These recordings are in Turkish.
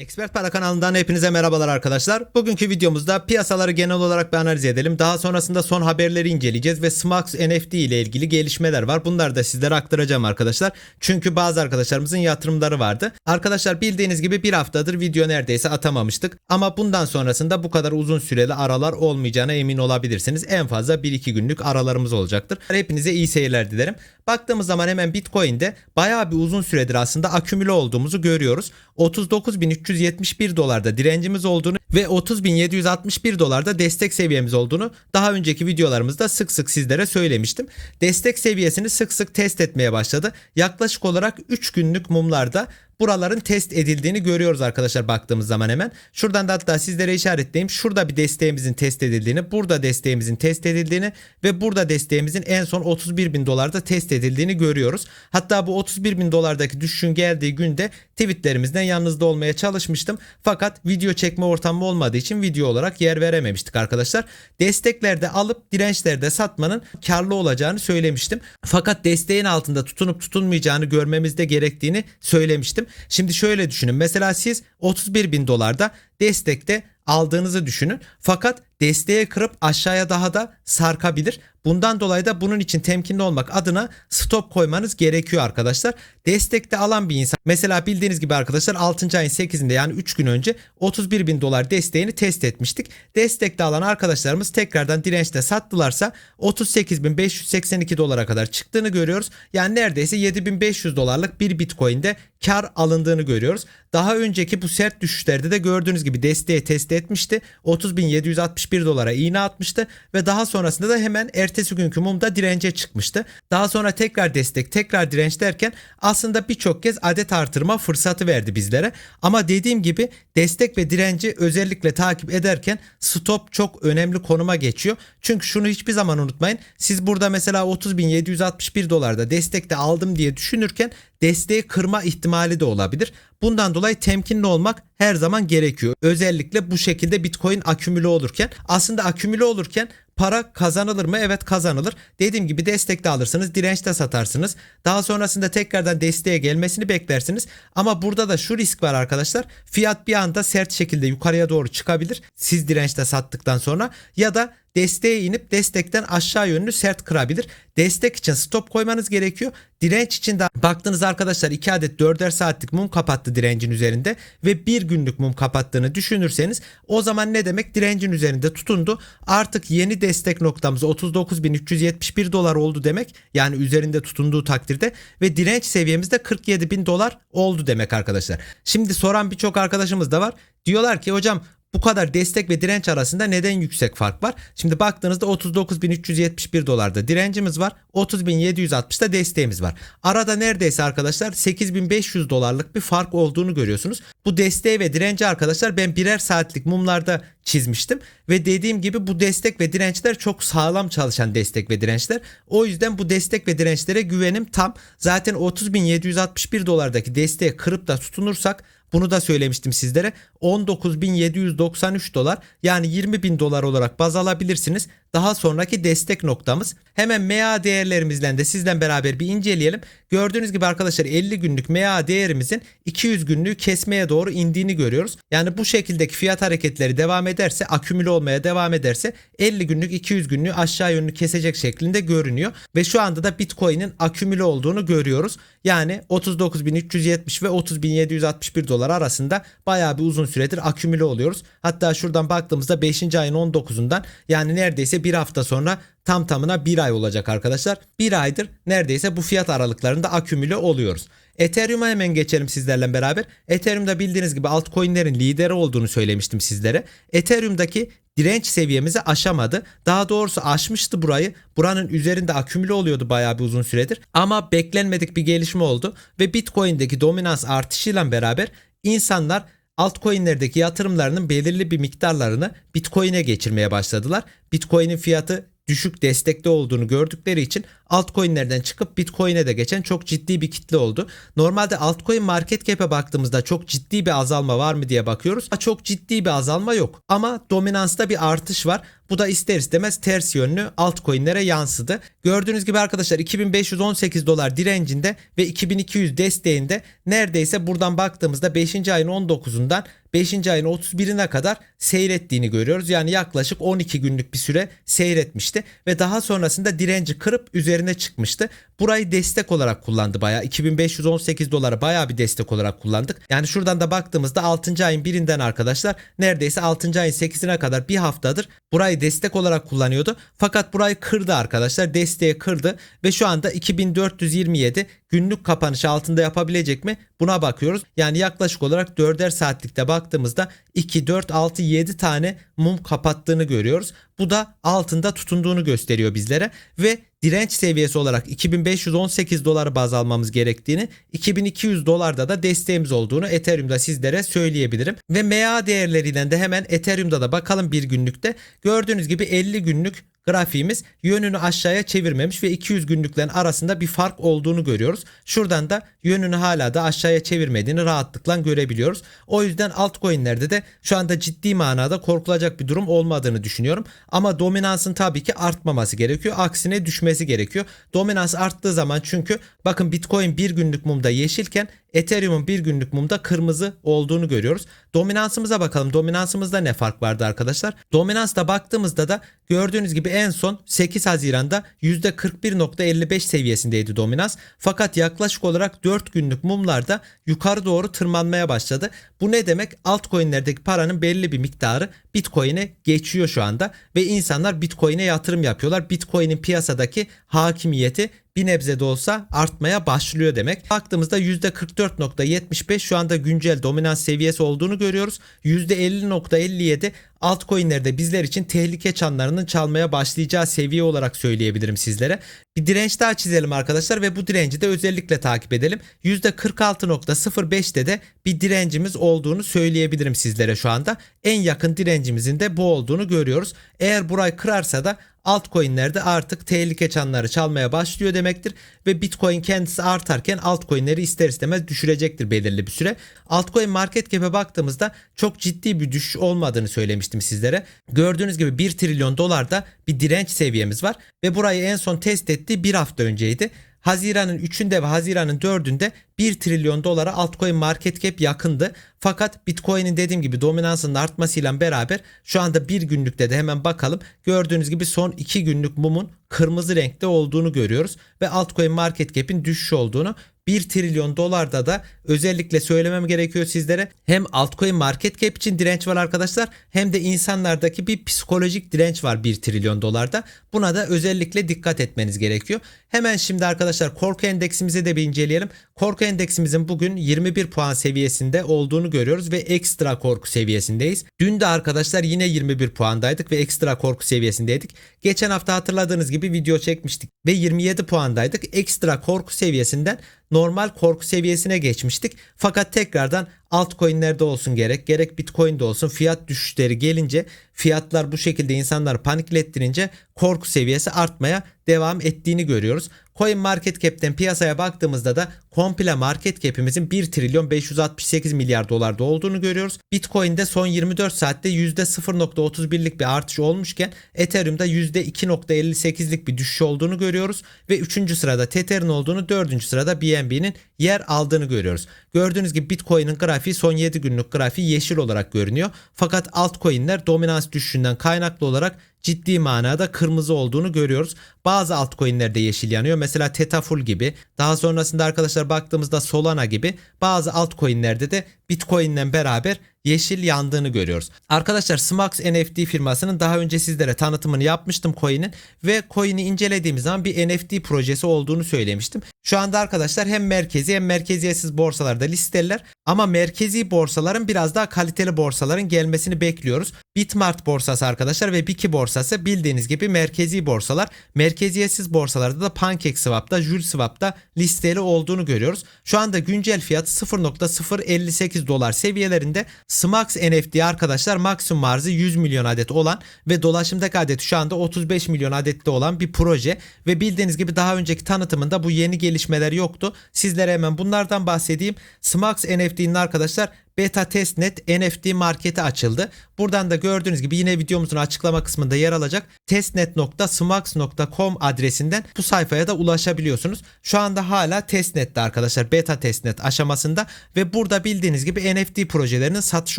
Expert Para kanalından hepinize merhabalar arkadaşlar. Bugünkü videomuzda piyasaları genel olarak bir analiz edelim. Daha sonrasında son haberleri inceleyeceğiz ve Smax NFT ile ilgili gelişmeler var. Bunları da sizlere aktaracağım arkadaşlar. Çünkü bazı arkadaşlarımızın yatırımları vardı. Arkadaşlar bildiğiniz gibi bir haftadır video neredeyse atamamıştık. Ama bundan sonrasında bu kadar uzun süreli aralar olmayacağına emin olabilirsiniz. En fazla 1-2 günlük aralarımız olacaktır. Hepinize iyi seyirler dilerim. Baktığımız zaman hemen Bitcoin'de bayağı bir uzun süredir aslında akümüle olduğumuzu görüyoruz. 39.371 dolarda direncimiz olduğunu ve 30.761 dolarda destek seviyemiz olduğunu daha önceki videolarımızda sık sık sizlere söylemiştim. Destek seviyesini sık sık test etmeye başladı. Yaklaşık olarak 3 günlük mumlarda buraların test edildiğini görüyoruz arkadaşlar baktığımız zaman hemen. Şuradan da hatta sizlere işaretleyeyim. Şurada bir desteğimizin test edildiğini, burada desteğimizin test edildiğini ve burada desteğimizin en son 31 bin dolarda test edildiğini görüyoruz. Hatta bu 31 bin dolardaki düşüşün geldiği günde tweetlerimizden yalnızda olmaya çalışmıştım. Fakat video çekme ortamı olmadığı için video olarak yer verememiştik arkadaşlar. Desteklerde alıp dirençlerde satmanın karlı olacağını söylemiştim. Fakat desteğin altında tutunup tutunmayacağını görmemizde gerektiğini söylemiştim. Şimdi şöyle düşünün. Mesela siz 31 bin dolarda destekte aldığınızı düşünün. Fakat desteğe kırıp aşağıya daha da sarkabilir. Bundan dolayı da bunun için temkinli olmak adına stop koymanız gerekiyor arkadaşlar. Destekte alan bir insan mesela bildiğiniz gibi arkadaşlar 6. ayın 8'inde yani 3 gün önce 31 bin dolar desteğini test etmiştik. Destekte alan arkadaşlarımız tekrardan dirençte sattılarsa 38.582 dolara kadar çıktığını görüyoruz. Yani neredeyse 7500 dolarlık bir bitcoin'de kar alındığını görüyoruz. Daha önceki bu sert düşüşlerde de gördüğünüz gibi desteği test etmişti. 30.761 dolara iğne atmıştı ve daha sonrasında da hemen ertesi günkü mumda dirence çıkmıştı. Daha sonra tekrar destek, tekrar direnç derken aslında birçok kez adet artırma fırsatı verdi bizlere. Ama dediğim gibi destek ve direnci özellikle takip ederken stop çok önemli konuma geçiyor. Çünkü şunu hiçbir zaman unutmayın. Siz burada mesela 30.761 dolarda destekte aldım diye düşünürken desteği kırma ihtimali de olabilir. Bundan dolayı temkinli olmak her zaman gerekiyor. Özellikle bu şekilde Bitcoin akümüle olurken aslında akümüle olurken para kazanılır mı? Evet kazanılır. Dediğim gibi destekte alırsınız, dirençte satarsınız. Daha sonrasında tekrardan desteğe gelmesini beklersiniz. Ama burada da şu risk var arkadaşlar. Fiyat bir anda sert şekilde yukarıya doğru çıkabilir. Siz dirençte sattıktan sonra ya da desteğe inip destekten aşağı yönlü sert kırabilir. Destek için stop koymanız gerekiyor. Direnç için de baktınız arkadaşlar 2 adet 4'er saatlik mum kapattı direncin üzerinde ve 1 günlük mum kapattığını düşünürseniz o zaman ne demek direncin üzerinde tutundu. Artık yeni destek noktamız 39.371 dolar oldu demek. Yani üzerinde tutunduğu takdirde ve direnç seviyemizde 47.000 dolar oldu demek arkadaşlar. Şimdi soran birçok arkadaşımız da var. Diyorlar ki hocam bu kadar destek ve direnç arasında neden yüksek fark var? Şimdi baktığınızda 39.371 dolarda direncimiz var. 30.760'da desteğimiz var. Arada neredeyse arkadaşlar 8.500 dolarlık bir fark olduğunu görüyorsunuz. Bu desteği ve direnci arkadaşlar ben birer saatlik mumlarda çizmiştim ve dediğim gibi bu destek ve dirençler çok sağlam çalışan destek ve dirençler. O yüzden bu destek ve dirençlere güvenim tam. Zaten 30.761 dolardaki desteği kırıp da tutunursak bunu da söylemiştim sizlere. 19.793 dolar yani 20.000 dolar olarak baz alabilirsiniz. Daha sonraki destek noktamız. Hemen MA değerlerimizle de sizden beraber bir inceleyelim. Gördüğünüz gibi arkadaşlar 50 günlük MA değerimizin 200 günlüğü kesmeye doğru indiğini görüyoruz. Yani bu şekildeki fiyat hareketleri devam ederse, akümüle olmaya devam ederse 50 günlük 200 günlüğü aşağı yönlü kesecek şeklinde görünüyor. Ve şu anda da Bitcoin'in akümüle olduğunu görüyoruz. Yani 39.370 ve 30.761 dolar arasında bayağı bir uzun süredir akümüle oluyoruz. Hatta şuradan baktığımızda 5. ayın 19'undan yani neredeyse bir hafta sonra tam tamına bir ay olacak arkadaşlar. Bir aydır neredeyse bu fiyat aralıklarında akümüle oluyoruz. Ethereum'a hemen geçelim sizlerle beraber. Ethereum'da bildiğiniz gibi altcoin'lerin lideri olduğunu söylemiştim sizlere. Ethereum'daki direnç seviyemizi aşamadı. Daha doğrusu aşmıştı burayı. Buranın üzerinde akümüle oluyordu bayağı bir uzun süredir. Ama beklenmedik bir gelişme oldu ve Bitcoin'deki dominans artışıyla beraber insanlar altcoin'lerdeki yatırımlarının belirli bir miktarlarını Bitcoin'e geçirmeye başladılar. Bitcoin'in fiyatı düşük destekte olduğunu gördükleri için altcoin'lerden çıkıp Bitcoin'e de geçen çok ciddi bir kitle oldu. Normalde altcoin market cap'e baktığımızda çok ciddi bir azalma var mı diye bakıyoruz. Çok ciddi bir azalma yok. Ama dominansta bir artış var. Bu da ister istemez ters yönlü altcoin'lere yansıdı. Gördüğünüz gibi arkadaşlar 2518 dolar direncinde ve 2200 desteğinde neredeyse buradan baktığımızda 5. ayın 19'undan 5. ayın 31'ine kadar seyrettiğini görüyoruz. Yani yaklaşık 12 günlük bir süre seyretmişti ve daha sonrasında direnci kırıp üzerine çıkmıştı. Burayı destek olarak kullandı bayağı. 2518 dolara bayağı bir destek olarak kullandık. Yani şuradan da baktığımızda 6. ayın birinden arkadaşlar neredeyse 6. ayın 8'ine kadar bir haftadır burayı destek olarak kullanıyordu. Fakat burayı kırdı arkadaşlar. Desteği kırdı ve şu anda 2427 günlük kapanış altında yapabilecek mi? Buna bakıyoruz. Yani yaklaşık olarak 4'er saatlikte baktığımızda 2, 4, 6, 7 tane mum kapattığını görüyoruz. Bu da altında tutunduğunu gösteriyor bizlere ve direnç seviyesi olarak 2518 dolar baz almamız gerektiğini, 2200 dolarda da desteğimiz olduğunu Ethereum'da sizlere söyleyebilirim. Ve MA değerlerinden de hemen Ethereum'da da bakalım bir günlükte. Gördüğünüz gibi 50 günlük grafiğimiz yönünü aşağıya çevirmemiş ve 200 günlüklerin arasında bir fark olduğunu görüyoruz. Şuradan da yönünü hala da aşağıya çevirmediğini rahatlıkla görebiliyoruz. O yüzden altcoin'lerde de şu anda ciddi manada korkulacak bir durum olmadığını düşünüyorum. Ama dominansın tabii ki artmaması gerekiyor. Aksine düşmesi gerekiyor. Dominans arttığı zaman çünkü bakın Bitcoin bir günlük mumda yeşilken Ethereum'un bir günlük mumda kırmızı olduğunu görüyoruz. Dominansımıza bakalım. Dominansımızda ne fark vardı arkadaşlar? Dominansta baktığımızda da gördüğünüz gibi en son 8 Haziran'da %41.55 seviyesindeydi dominans. Fakat yaklaşık olarak 4 günlük mumlarda yukarı doğru tırmanmaya başladı. Bu ne demek? Altcoin'lerdeki paranın belli bir miktarı Bitcoin'e geçiyor şu anda ve insanlar Bitcoin'e yatırım yapıyorlar. Bitcoin'in piyasadaki hakimiyeti bir nebze de olsa artmaya başlıyor demek. Baktığımızda %44.75 şu anda güncel dominans seviyesi olduğunu görüyoruz. %50.57 altcoin'lerde bizler için tehlike çanlarının çalmaya başlayacağı seviye olarak söyleyebilirim sizlere. Bir direnç daha çizelim arkadaşlar ve bu direnci de özellikle takip edelim. %46.05'te de bir direncimiz olduğunu söyleyebilirim sizlere şu anda. En yakın direncimizin de bu olduğunu görüyoruz. Eğer burayı kırarsa da altcoin'lerde artık tehlike çanları çalmaya başlıyor demektir ve Bitcoin kendisi artarken altcoin'leri ister istemez düşürecektir belirli bir süre. Altcoin market cap'e baktığımızda çok ciddi bir düşüş olmadığını söylemiştim sizlere. Gördüğünüz gibi 1 trilyon dolarda bir direnç seviyemiz var ve burayı en son test ettiği bir hafta önceydi. Haziran'ın 3'ünde ve Haziran'ın 4'ünde 1 trilyon dolara altcoin market cap yakındı. Fakat Bitcoin'in dediğim gibi dominansının artmasıyla beraber şu anda bir günlükte de hemen bakalım. Gördüğünüz gibi son 2 günlük mumun kırmızı renkte olduğunu görüyoruz ve altcoin market cap'in düşüş olduğunu 1 trilyon dolarda da özellikle söylemem gerekiyor sizlere. Hem altcoin market cap için direnç var arkadaşlar hem de insanlardaki bir psikolojik direnç var 1 trilyon dolarda. Buna da özellikle dikkat etmeniz gerekiyor. Hemen şimdi arkadaşlar korku endeksimizi de bir inceleyelim. Korku endeksimizin bugün 21 puan seviyesinde olduğunu görüyoruz ve ekstra korku seviyesindeyiz. Dün de arkadaşlar yine 21 puandaydık ve ekstra korku seviyesindeydik. Geçen hafta hatırladığınız gibi video çekmiştik ve 27 puandaydık. Ekstra korku seviyesinden normal korku seviyesine geçmiştik. Fakat tekrardan altcoin'lerde olsun gerek gerek Bitcoin'de olsun fiyat düşüşleri gelince fiyatlar bu şekilde insanlar paniklettirince korku seviyesi artmaya devam ettiğini görüyoruz. Coin Market Cap'ten piyasaya baktığımızda da komple market cap'imizin 1 trilyon 568 milyar dolarda olduğunu görüyoruz. Bitcoin'de son 24 saatte %0.31'lik bir artış olmuşken Ethereum'da %2.58'lik bir düşüş olduğunu görüyoruz ve 3. sırada Tether'in olduğunu 4. sırada BNB'nin yer aldığını görüyoruz. Gördüğünüz gibi Bitcoin'in grafiği son 7 günlük grafiği yeşil olarak görünüyor. Fakat altcoin'ler dominans düşüşünden kaynaklı olarak ciddi manada kırmızı olduğunu görüyoruz. Bazı altcoin'lerde yeşil yanıyor. Mesela Tetaful gibi. Daha sonrasında arkadaşlar baktığımızda Solana gibi bazı altcoin'lerde de Bitcoin'le beraber yeşil yandığını görüyoruz. Arkadaşlar Smax NFT firmasının daha önce sizlere tanıtımını yapmıştım coin'in ve coin'i incelediğimiz zaman bir NFT projesi olduğunu söylemiştim. Şu anda arkadaşlar hem merkezi hem merkeziyetsiz borsalarda listeler ama merkezi borsaların biraz daha kaliteli borsaların gelmesini bekliyoruz. Bitmart borsası arkadaşlar ve Biki borsası borsası bildiğiniz gibi merkezi borsalar. Merkeziyetsiz borsalarda da PancakeSwap'ta, JuleSwap'ta listeli olduğunu görüyoruz. Şu anda güncel fiyat 0.058 dolar seviyelerinde. Smax NFT arkadaşlar maksimum arzı 100 milyon adet olan ve dolaşımdaki adeti şu anda 35 milyon adette olan bir proje ve bildiğiniz gibi daha önceki tanıtımında bu yeni gelişmeler yoktu. Sizlere hemen bunlardan bahsedeyim. Smax NFT'nin arkadaşlar Beta Testnet NFT marketi açıldı. Buradan da gördüğünüz gibi yine videomuzun açıklama kısmında yer alacak testnet.smax.com adresinden bu sayfaya da ulaşabiliyorsunuz. Şu anda hala testnet'te arkadaşlar beta testnet aşamasında ve burada bildiğiniz gibi NFT projelerinin satış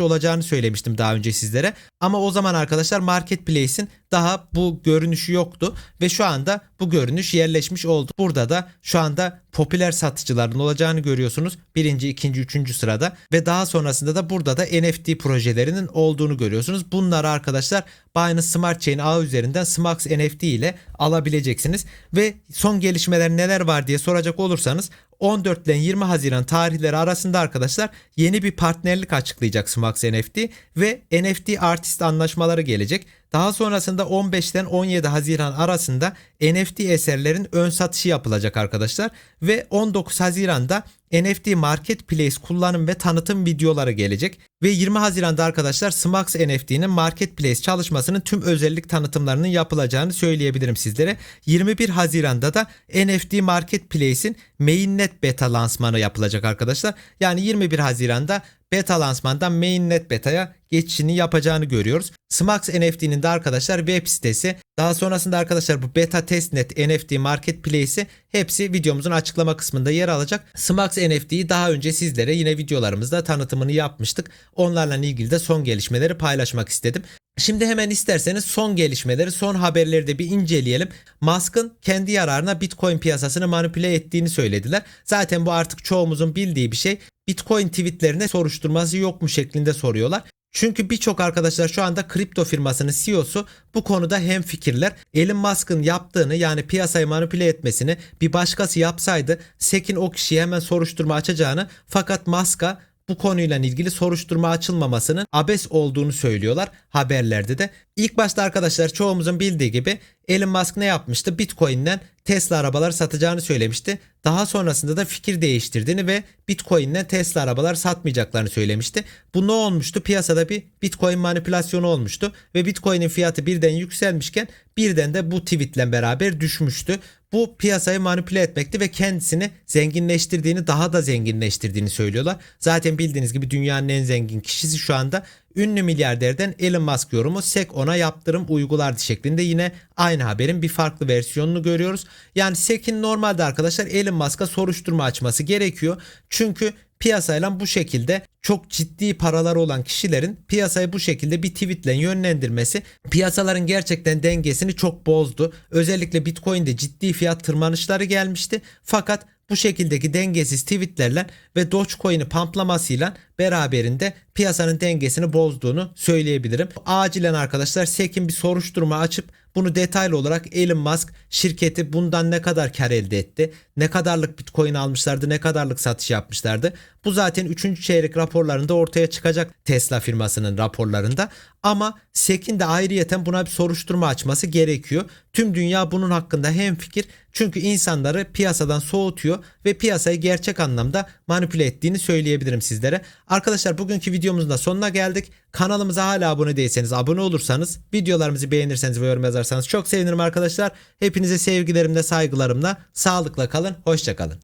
olacağını söylemiştim daha önce sizlere. Ama o zaman arkadaşlar Marketplace'in daha bu görünüşü yoktu ve şu anda bu görünüş yerleşmiş oldu. Burada da şu anda popüler satıcıların olacağını görüyorsunuz. Birinci, ikinci, üçüncü sırada ve daha sonrasında da burada da NFT projelerinin olduğunu görüyorsunuz. Bunları arkadaşlar Binance Smart Chain ağı üzerinden Smax NFT ile alabileceksiniz. Ve son gelişmeler neler var diye soracak olursanız 14 ile 20 Haziran tarihleri arasında arkadaşlar yeni bir partnerlik açıklayacak Smax NFT ve NFT artist anlaşmaları gelecek. Daha sonrasında 15'ten 17 Haziran arasında NFT eserlerin ön satışı yapılacak arkadaşlar ve 19 Haziran'da NFT Marketplace kullanım ve tanıtım videoları gelecek ve 20 Haziran'da arkadaşlar Smax NFT'nin Marketplace çalışmasının tüm özellik tanıtımlarının yapılacağını söyleyebilirim sizlere. 21 Haziran'da da NFT Marketplace'in mainnet beta lansmanı yapılacak arkadaşlar. Yani 21 Haziran'da beta lansmandan mainnet beta'ya geçişini yapacağını görüyoruz. Smax NFT'nin de arkadaşlar web sitesi daha sonrasında arkadaşlar bu beta testnet NFT marketplace'i hepsi videomuzun açıklama kısmında yer alacak. Smax NFT'yi daha önce sizlere yine videolarımızda tanıtımını yapmıştık. Onlarla ilgili de son gelişmeleri paylaşmak istedim. Şimdi hemen isterseniz son gelişmeleri, son haberleri de bir inceleyelim. Musk'ın kendi yararına Bitcoin piyasasını manipüle ettiğini söylediler. Zaten bu artık çoğumuzun bildiği bir şey. Bitcoin tweetlerine soruşturması yok mu şeklinde soruyorlar. Çünkü birçok arkadaşlar şu anda kripto firmasının CEO'su bu konuda hem fikirler. Elon Musk'ın yaptığını yani piyasayı manipüle etmesini bir başkası yapsaydı Sek'in o kişiye hemen soruşturma açacağını fakat Musk'a bu konuyla ilgili soruşturma açılmamasının abes olduğunu söylüyorlar haberlerde de. İlk başta arkadaşlar çoğumuzun bildiği gibi Elon Musk ne yapmıştı? Bitcoin'den Tesla arabalar satacağını söylemişti. Daha sonrasında da fikir değiştirdiğini ve Bitcoin'den Tesla arabalar satmayacaklarını söylemişti. Bu ne olmuştu? Piyasada bir Bitcoin manipülasyonu olmuştu ve Bitcoin'in fiyatı birden yükselmişken birden de bu tweetle beraber düşmüştü. Bu piyasayı manipüle etmekti ve kendisini zenginleştirdiğini daha da zenginleştirdiğini söylüyorlar. Zaten bildiğiniz gibi dünyanın en zengin kişisi şu anda ünlü milyarderden Elon Musk yorumu SEC ona yaptırım uygulardı şeklinde yine aynı haberin bir farklı versiyonunu görüyoruz. Yani SEC'in normalde arkadaşlar Elon Musk'a soruşturma açması gerekiyor. Çünkü piyasayla bu şekilde çok ciddi paraları olan kişilerin piyasayı bu şekilde bir tweetle yönlendirmesi piyasaların gerçekten dengesini çok bozdu. Özellikle Bitcoin'de ciddi fiyat tırmanışları gelmişti. Fakat bu şekildeki dengesiz tweetlerle ve Dogecoin'i pamplamasıyla beraberinde piyasanın dengesini bozduğunu söyleyebilirim. Acilen arkadaşlar SEC'in bir soruşturma açıp bunu detaylı olarak Elon Musk şirketi bundan ne kadar kar elde etti? Ne kadarlık Bitcoin almışlardı? Ne kadarlık satış yapmışlardı? Bu zaten 3. çeyrek raporlarında ortaya çıkacak Tesla firmasının raporlarında. Ama SEC'in de ayrıyeten buna bir soruşturma açması gerekiyor. Tüm dünya bunun hakkında hemfikir. Çünkü insanları piyasadan soğutuyor ve piyasayı gerçek anlamda manipüle ettiğini söyleyebilirim sizlere. Arkadaşlar bugünkü videomuzun da sonuna geldik. Kanalımıza hala abone değilseniz abone olursanız, videolarımızı beğenirseniz ve yorum yazarsanız çok sevinirim arkadaşlar. Hepinize sevgilerimle, saygılarımla, sağlıkla kalın, hoşçakalın.